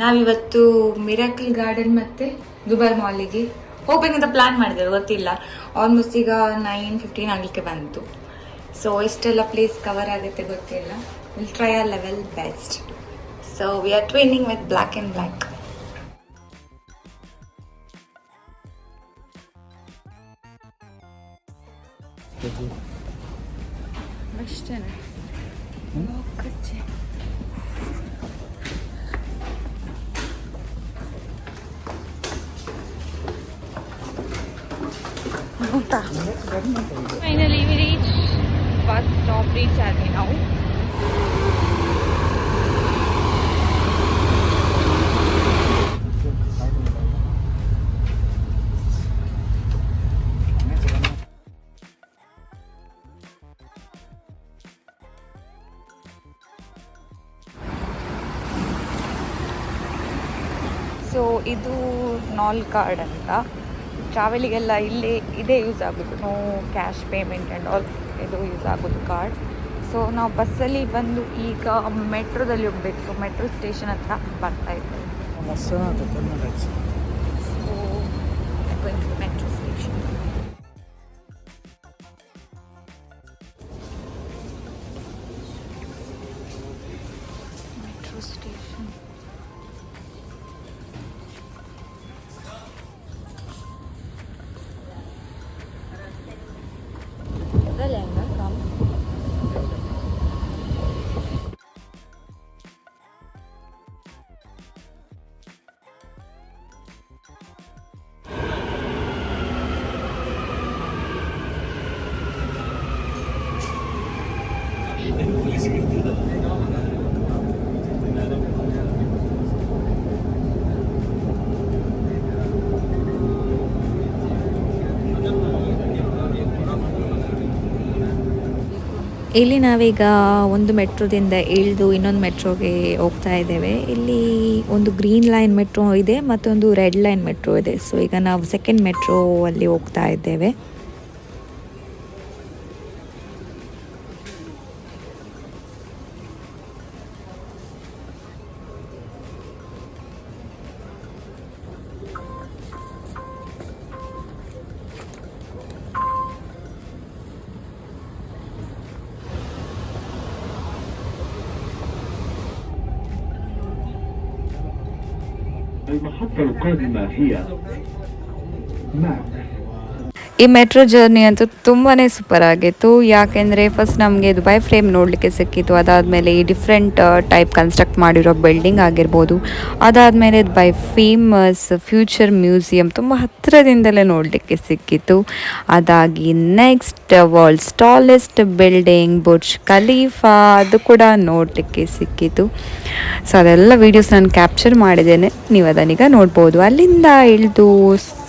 ನಾವಿವತ್ತು miracle garden ಮತ್ತೆ Dubai ಮಾಲಿಗೆ ಹೋಗ್ಬೇಕಂತ ಪ್ಲಾನ್ ಮಾಡಿದ್ರು ಗೊತ್ತಿಲ್ಲ. ಆಲ್ಮೋಸ್ಟ್ ಈಗ ನೈನ್ ಫಿಫ್ಟೀನ್ ಆಗಲಿಕ್ಕೆ ಬಂತು. ಸೊ ಎಷ್ಟೆಲ್ಲ ಪ್ಲೇಸ್ ಕವರ್ ಆಗುತ್ತೆ ಗೊತ್ತಿಲ್ಲ. Will try our level best so we are training with black and black reach ನಾವು ಸೊ ಇದು ನಾಲ್ ಕಾರ್ಡ್ ಅಂತ. ಟ್ರಾವೆಲಿಗೆಲ್ಲ ಇಲ್ಲೇ, ಇದೇ ಯೂಸ್ ಆಗೋದು. No cash payment and all ಇದು ಯೂಸ್ ಆಗೋದು ಕಾರ್ಡ್ ಸೊ ನಾವು ಬಸ್ಸಲ್ಲಿ ಬಂದು ಈಗ ಮೆಟ್ರೋದಲ್ಲಿ ಹೋಗ್ಬೇಕು. ಮೆಟ್ರೋ ಸ್ಟೇಷನ್ ಹತ್ರ ಬರ್ತಾ ಇದ್ದೇವೆ. ಇಲ್ಲಿ ನಾವೀಗ ಒಂದು ಮೆಟ್ರೋದಿಂದ ಇಳಿದು ಇನ್ನೊಂದು ಮೆಟ್ರೋಗೆ ಹೋಗ್ತಾ ಇದ್ದೇವೆ. ಇಲ್ಲಿ ಒಂದು ಗ್ರೀನ್ ಲೈನ್ ಮೆಟ್ರೋ ಇದೆ ಮತ್ತೊಂದು ರೆಡ್ ಲೈನ್ ಮೆಟ್ರೋ ಇದೆ. ಸೊ ಈಗ ನಾವು ಸೆಕೆಂಡ್ ಮೆಟ್ರೋ ಅಲ್ಲಿ ಹೋಗ್ತಾ ಇದ್ದೇವೆ. القادمة هي ماك ಈ ಮೆಟ್ರೋ ಜರ್ನಿ ಅಂತೂ ತುಂಬಾ ಸೂಪರ್ ಆಗಿತ್ತು. ಯಾಕೆಂದರೆ ಫಸ್ಟ್ ನಮಗೆ ದುಬೈ ಫ್ರೇಮ್ ನೋಡಲಿಕ್ಕೆ ಸಿಕ್ಕಿತ್ತು. ಅದಾದಮೇಲೆ ಈ ಡಿಫ್ರೆಂಟ್ ಟೈಪ್ ಕನ್ಸ್ಟ್ರಕ್ಟ್ ಮಾಡಿರೋ ಬಿಲ್ಡಿಂಗ್ ಆಗಿರ್ಬೋದು. ಅದಾದಮೇಲೆ ದುಬೈ ಫೇಮಸ್ ಫ್ಯೂಚರ್ ಮ್ಯೂಸಿಯಂ ತುಂಬ ಹತ್ತಿರದಿಂದಲೇ ನೋಡಲಿಕ್ಕೆ ಸಿಕ್ಕಿತ್ತು. ಅದಾಗಿ next world's tallest building Burj Khalifa ಅದು ಕೂಡ ನೋಡಲಿಕ್ಕೆ ಸಿಕ್ಕಿತು ಸೊ ಅದೆಲ್ಲ ವೀಡಿಯೋಸ್ ನಾನು ಕ್ಯಾಪ್ಚರ್ ಮಾಡಿದ್ದೇನೆ. ನೀವು ಅದನ್ನೀಗ ನೋಡ್ಬೋದು. ಅಲ್ಲಿಂದ ಇಳಿದು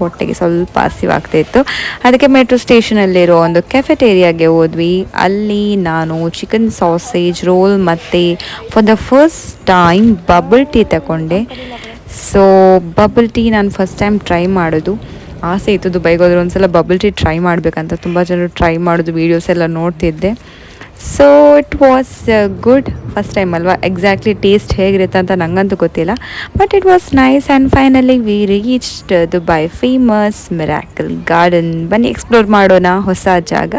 ಹೊಟ್ಟೆಗೆ ಸ್ವಲ್ಪ ಹಸಿವಾಗ್ತಾ ಇತ್ತು. ಅದಕ್ಕೆ ಮೆಟ್ರೋ ಸ್ಟೇಷನಲ್ಲಿರೋ ಒಂದು ಕೆಫೆಟೇರಿಯಾಗೆ ಹೋದ್ವಿ. ಅಲ್ಲಿ ನಾನು ಚಿಕನ್ ಸಾಸೇಜ್ ರೋಲ್ ಮತ್ತು for the first time bubble tea ತಗೊಂಡೆ ಸೊ ಬಬಲ್ ಟೀ ನಾನು ಫಸ್ಟ್ ಟೈಮ್ ಟ್ರೈ ಮಾಡೋದು. ಆಸೆ ಇತ್ತು ದುಬೈಗೆ ಹೋದ್ರೆ ಒಂದ್ಸಲ ಬಬಲ್ ಟೀ ಟ್ರೈ ಮಾಡಬೇಕಂತ. ತುಂಬ ಜನರು ಟ್ರೈ ಮಾಡೋದು ವೀಡಿಯೋಸ್ ಎಲ್ಲ ನೋಡ್ತಿದ್ದೆ. So it was good first time ಅಲ್ವಾ? ಎಕ್ಸಾಕ್ಟ್ಲಿ ಟೇಸ್ಟ್ ಹೇಗಿರುತ್ತೆ ಅಂತ ನನಗಂತೂ ಗೊತ್ತಿಲ್ಲ. But it was nice and finally we reached Dubai famous miracle garden ಬನ್ನಿ ಎಕ್ಸ್ಪ್ಲೋರ್ ಮಾಡೋಣ ಹೊಸ ಜಾಗ,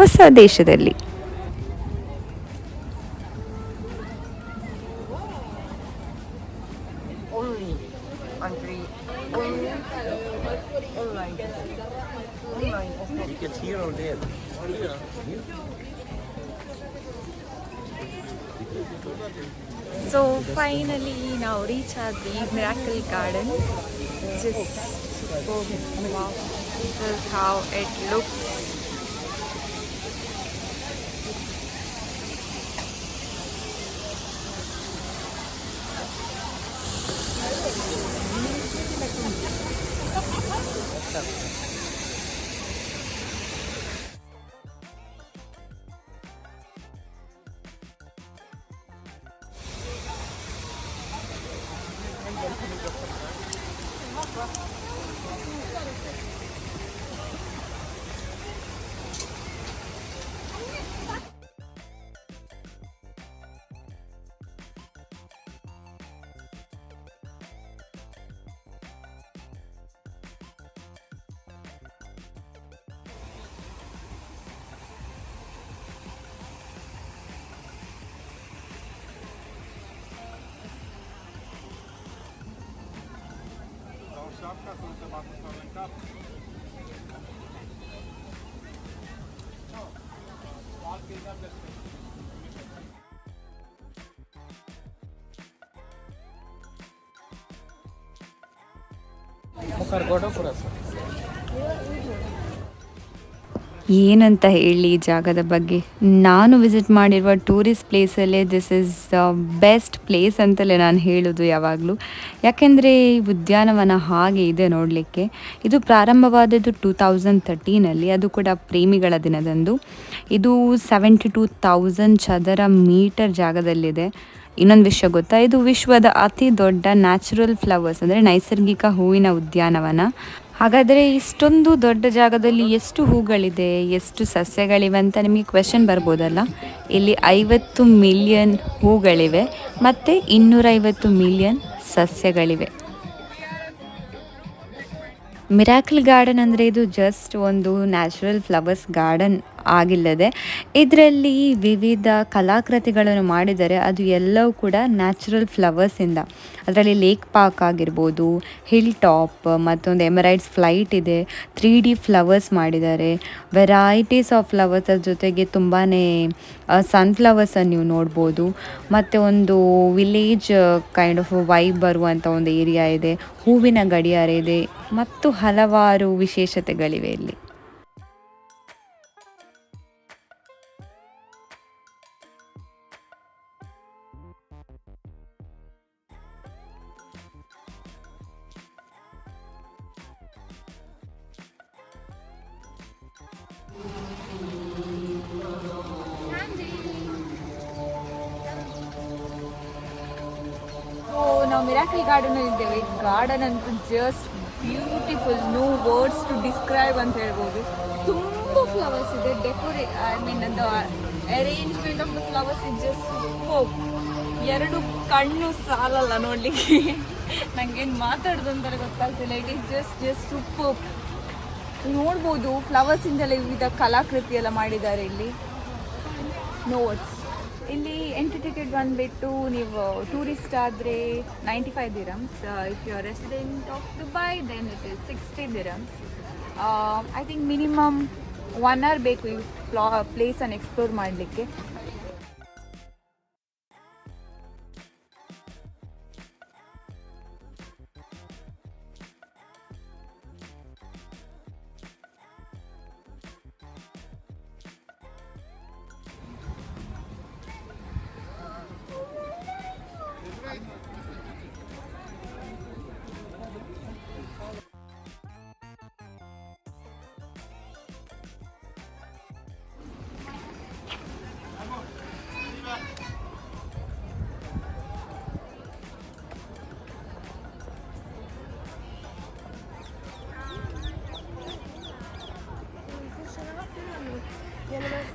ಹೊಸ ದೇಶದಲ್ಲಿ. So finally now reach at the Miracle Garden. Just this is how it looks. Czapka, są tematy na rękawy. Walki na bezpieczeństwo. ಮುಖರ್ ಗೋಡ ಪುರ sir ಏನಂತ ಹೇಳಿ ಈ ಜಾಗದ ಬಗ್ಗೆ? ನಾನು ವಿಸಿಟ್ ಮಾಡಿರುವ tourist ಪ್ಲೇಸಲ್ಲೇ this is the best place ಅಂತಲೇ ನಾನು ಹೇಳೋದು ಯಾವಾಗಲೂ. ಯಾಕೆಂದರೆ ಈ ಉದ್ಯಾನವನ ಹಾಗೆ ಇದೆ ನೋಡಲಿಕ್ಕೆ. ಇದು ಪ್ರಾರಂಭವಾದದ್ದು ಟೂ ತೌಸಂಡ್ ತರ್ಟೀನಲ್ಲಿ ಅದು ಕೂಡ ಪ್ರೇಮಿಗಳ ದಿನದಂದು. ಇದು ಸೆವೆಂಟಿ ಟೂ ತೌಸಂಡ್ ಚದರ ಮೀಟರ್ ಜಾಗದಲ್ಲಿದೆ. ಇನ್ನೊಂದು ವಿಷಯ ಗೊತ್ತಾ? ಇದು ವಿಶ್ವದ ಅತಿ ದೊಡ್ಡ ನ್ಯಾಚುರಲ್ ಫ್ಲವರ್ಸ್ ಅಂದರೆ ನೈಸರ್ಗಿಕ ಹೂವಿನ ಉದ್ಯಾನವನ. ಹಾಗಾದರೆ ಇಷ್ಟೊಂದು ದೊಡ್ಡ ಜಾಗದಲ್ಲಿ ಎಷ್ಟು ಹೂಗಳಿದೆ, ಎಷ್ಟು ಸಸ್ಯಗಳಿವೆ ಅಂತ ನಿಮಗೆ ಕ್ವೆಶನ್ ಬರ್ಬೋದಲ್ಲ? ಇಲ್ಲಿ ಐವತ್ತು ಮಿಲಿಯನ್ ಹೂಗಳಿವೆ ಮತ್ತು ಇನ್ನೂರೈವತ್ತು ಮಿಲಿಯನ್ ಸಸ್ಯಗಳಿವೆ. ಮಿರಾಕಲ್ ಗಾರ್ಡನ್ ಅಂದರೆ ಇದು ಜಸ್ಟ್ ಒಂದು ನ್ಯಾಚುರಲ್ ಫ್ಲವರ್ಸ್ ಗಾರ್ಡನ್ ಆಗಿಲ್ಲದೆ ಇದರಲ್ಲಿ ವಿವಿಧ ಕಲಾಕೃತಿಗಳನ್ನು ಮಾಡಿದರೆ ಅದು ಎಲ್ಲವೂ ಕೂಡ ನ್ಯಾಚುರಲ್ ಫ್ಲವರ್ಸಿಂದ. ಅದರಲ್ಲಿ ಲೇಕ್ ಪಾರ್ಕ್ ಆಗಿರ್ಬೋದು, ಹಿಲ್ ಟಾಪ್ ಮತ್ತೊಂದು ಎಮರೈಡ್ಸ್ ಫ್ಲೈಟ್ ಇದೆ ತ್ರೀ ಡಿ ಫ್ಲವರ್ಸ್ ಮಾಡಿದ್ದಾರೆ. ವೆರೈಟೀಸ್ ಆಫ್ ಫ್ಲವರ್ಸ್ ಜೊತೆಗೆ ತುಂಬಾ ಸನ್ಫ್ಲವರ್ಸನ್ನು ನೀವು ನೋಡ್ಬೋದು. ಮತ್ತು ಒಂದು ವಿಲೇಜ್ ಕೈಂಡ್ ಆಫ್ ವೈಬ್ ಬರುವಂಥ ಒಂದು ಏರಿಯಾ ಇದೆ, ಹೂವಿನ ಗಡಿಯಾರ ಇದೆ, ಮತ್ತು ಹಲವಾರು ವಿಶೇಷತೆಗಳಿವೆ ಇಲ್ಲಿ. ನಾವು ಮಿರಾಕಲ್ ಗಾರ್ಡನ್ ಇದ್ದೇವೆ. ಗಾರ್ಡನ್ ಅಂತೂ just beautiful no words to describe ಅಂತ ಹೇಳ್ಬೋದು. ತುಂಬ ಫ್ಲವರ್ಸ್ ಇದೆ. ಡೆಕೋರೇ ಐ ಮೀನ್ ಅದು arrangement of the flowers is just super ಎರಡು ಕಣ್ಣು ಸಾಲಲ್ಲ ನೋಡಲಿಕ್ಕೆ. ನಂಗೇನು ಮಾತಾಡೋದು ಅಂತಾರೆ ಗೊತ್ತಾಗ್ತಿಲ್ಲ. It is just just super ನೋಡ್ಬೋದು ಫ್ಲವರ್ಸಿಂದಲೇ ವಿವಿಧ ಕಲಾಕೃತಿ ಎಲ್ಲ ಮಾಡಿದ್ದಾರೆ ಇಲ್ಲಿ. ನೋಟ್ಸ್ ಇಲ್ಲಿ ಎಂಟ್ರಿ ಟಿಕೆಟ್ ಬಂದುಬಿಟ್ಟು ನೀವು ಟೂರಿಸ್ಟ್ ಆದರೆ ninety five dirhams if you are resident of Dubai then it is sixty dirhams I think minimum one hour ಬೇಕು ಈ ಪ್ಲಾ ಪ್ಲೇಸನ್ನು ಎಕ್ಸ್ಪ್ಲೋರ್ ಮಾಡಲಿಕ್ಕೆ.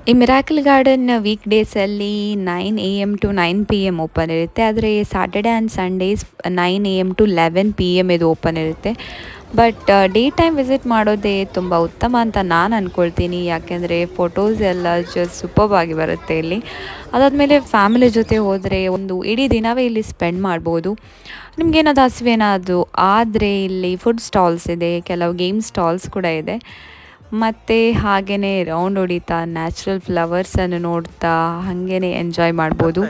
ಈ ಮಿರಾಕಲ್ ಗಾರ್ಡನ್ ವೀಕ್ ಡೇಸಲ್ಲಿ nine A M to nine P M open ಇರುತ್ತೆ. ಆದರೆ Saturday and Sundays nine A M to eleven P M ಇದು ಓಪನ್ ಇರುತ್ತೆ. ಬಟ್ ಡೇ ಟೈಮ್ ವಿಸಿಟ್ ಮಾಡೋದೇ ತುಂಬ ಉತ್ತಮ ಅಂತ ನಾನು ಅಂದ್ಕೊಳ್ತೀನಿ ಯಾಕೆಂದರೆ ಫೋಟೋಸ್ ಎಲ್ಲ ಜಸ್ಟ್ ಸೂಪರ್ಬ್ ಆಗಿ ಬರುತ್ತೆ ಇಲ್ಲಿ. ಅದಾದಮೇಲೆ ಫ್ಯಾಮಿಲಿ ಜೊತೆ ಹೋದರೆ ಒಂದು ಇಡೀ ದಿನವೇ ಇಲ್ಲಿ ಸ್ಪೆಂಡ್ ಮಾಡ್ಬೋದು. ನಿಮಗೇನಾದ್ರು ಹಸಿವೇನಾದ್ರು ಆದರೆ ಇಲ್ಲಿ ಫುಡ್ ಸ್ಟಾಲ್ಸ್ ಇದೆ, ಕೆಲವು ಗೇಮ್ ಸ್ಟಾಲ್ಸ್ ಕೂಡ ಇದೆ. ಮತ್ತು ಹಾಗೆಯೇ ರೌಂಡ್ ಹೊಡಿತಾ ನ್ಯಾಚುರಲ್ ಫ್ಲವರ್ಸನ್ನು ನೋಡ್ತಾ ಹಾಗೇ ಎಂಜಾಯ್ ಮಾಡ್ಬೋದು.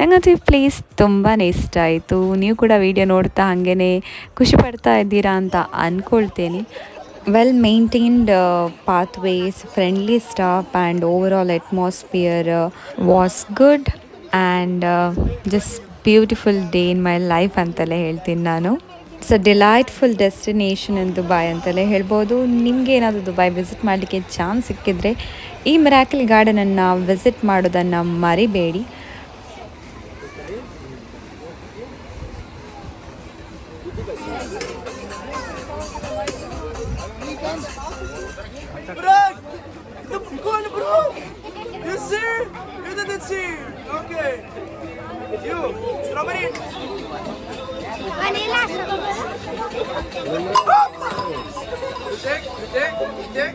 ನನಗಂತೂ ಈ ಪ್ಲೇಸ್ ತುಂಬಾ ಇಷ್ಟ ಆಯಿತು. ನೀವು ಕೂಡ ವಿಡಿಯೋ ನೋಡ್ತಾ ಹಾಗೇ ಖುಷಿ ಪಡ್ತಾ ಇದ್ದೀರಾ ಅಂತ ಅಂದ್ಕೊಳ್ತೇನೆ well maintained pathways friendly staff and overall atmosphere was good and just beautiful day in my life ಅಂತಲೇ ಹೇಳ್ತೀನಿ ನಾನು. It's a delightful destination in Dubai ಅಂತಲೇ ಹೇಳ್ಬೋದು. ನಿಮಗೆ ಏನಾದರೂ ದುಬೈ ವಿಸಿಟ್ ಮಾಡಲಿಕ್ಕೆ ಚಾನ್ಸ್ ಸಿಕ್ಕಿದ್ರೆ ಈ ಮಿರಾಕಲ್ ಗಾರ್ಡನನ್ನು ವಿಸಿಟ್ ಮಾಡೋದನ್ನು ಮರಿಬೇಡಿ. Okay. You. Strawberry. Vanilla. you take, you take.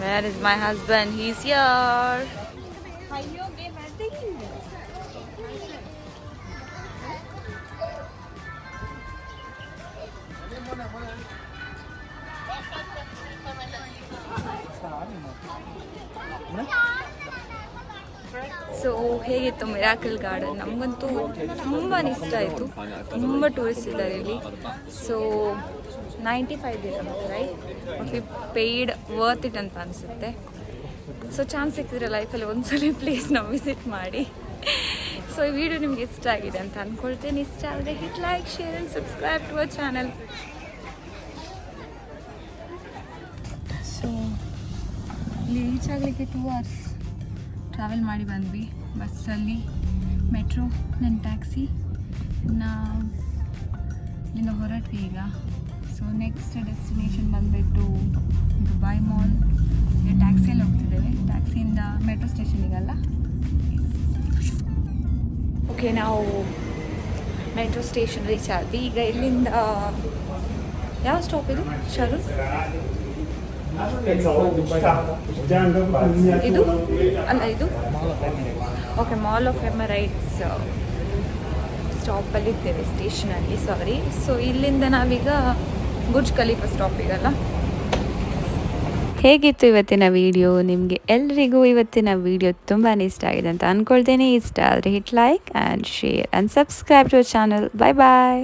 Where is my husband? He's here. So ಹೇಗಿತ್ತು ಮಿರಾಕಲ್ ಗಾರ್ಡನ್ ನಮಗಂತೂ ತುಂಬಾ ಇಷ್ಟ ಆಯಿತು. ತುಂಬ ಟೂರಿಸ್ಟ್ ಇದ್ದಾರೆ ಇಲ್ಲಿ. So ninety five dirhams right okay paid worth it ಅಂತ ಅನಿಸುತ್ತೆ. ಸೊ ಚಾನ್ಸ್ ಸಿಕ್ಕಿದ್ರೆ ಲೈಫಲ್ಲಿ ಒಂದ್ಸಲ ನಾವು ವಿಸಿಟ್ ಮಾಡಿ. ಸೊ ಈ ವಿಡಿಯೋ ನಿಮ್ಗೆ ಇಷ್ಟ ಆಗಿದೆ ಅಂತ ಅಂದ್ಕೊಳ್ತೇನೆ ಇಷ್ಟ ಆದರೆ hit like share and subscribe to our channel so ಇಲ್ಲಿ ರೀಚ್ ಆಗಲಿಕ್ಕೆ ಟೂ ಅವರ್ಸ್ ಟ್ರಾವೆಲ್ ಮಾಡಿ ಬಂದ್ವಿ ಬಸ್ಸಲ್ಲಿ, ಮೆಟ್ರೋ ನನ್ನ ಟ್ಯಾಕ್ಸಿ ನಾವು ಇಲ್ಲಿಂದ ಹೊರಟ್ವಿ ಈಗ. ಸೊ ನೆಕ್ಸ್ಟ್ ಡೆಸ್ಟಿನೇಷನ್ ಬಂದುಬಿಟ್ಟು ದುಬೈ ಮಾಲ್ ಟ್ಯಾಕ್ಸಿಯಲ್ಲಿ ಹೋಗ್ತಿದ್ದೇವೆ. ಟ್ಯಾಕ್ಸಿಯಿಂದ ಮೆಟ್ರೋ ಸ್ಟೇಷನಿಗಲ್ಲ ಓಕೆ ನಾವು ಮೆಟ್ರೋ ಸ್ಟೇಷನ್ ರೀಚ್ ಆದ್ವಿ. ಈಗ ಇಲ್ಲಿಂದ, ಯಾವ ಸ್ಟಾಪ್ ಇದು? ಶರುಣ್ ಇದು? ಅಲ್ಲ ಇದು? ಓಕೆ ಮಾಲ್ ಆಫ್ ಎಮರೈಟ್ಸ್ ಸ್ಟಾಪಲ್ಲಿ ಇದ್ದೇವೆ ಸ್ಟೇಷನಲ್ಲಿ ಸಾರಿ ಸೊ ಇಲ್ಲಿಂದ ನಾವೀಗ ಬುರ್ಜ್ ಖಲೀಫಾ ಸ್ಟಾಪಿಗಲ್ಲ ಹೇಗಿತ್ತು ಇವತ್ತಿನ ವಿಡಿಯೋ ನಿಮಗೆ ಎಲ್ರಿಗೂ ಇವತ್ತಿನ ವಿಡಿಯೋ ತುಂಬಾ ಇಷ್ಟ ಆಗಿದೆ ಅಂತ ಅಂದ್ಕೊಳ್ತೇನೆ ಇಷ್ಟ ಆದರೆ hit like and share and subscribe to channel bye bye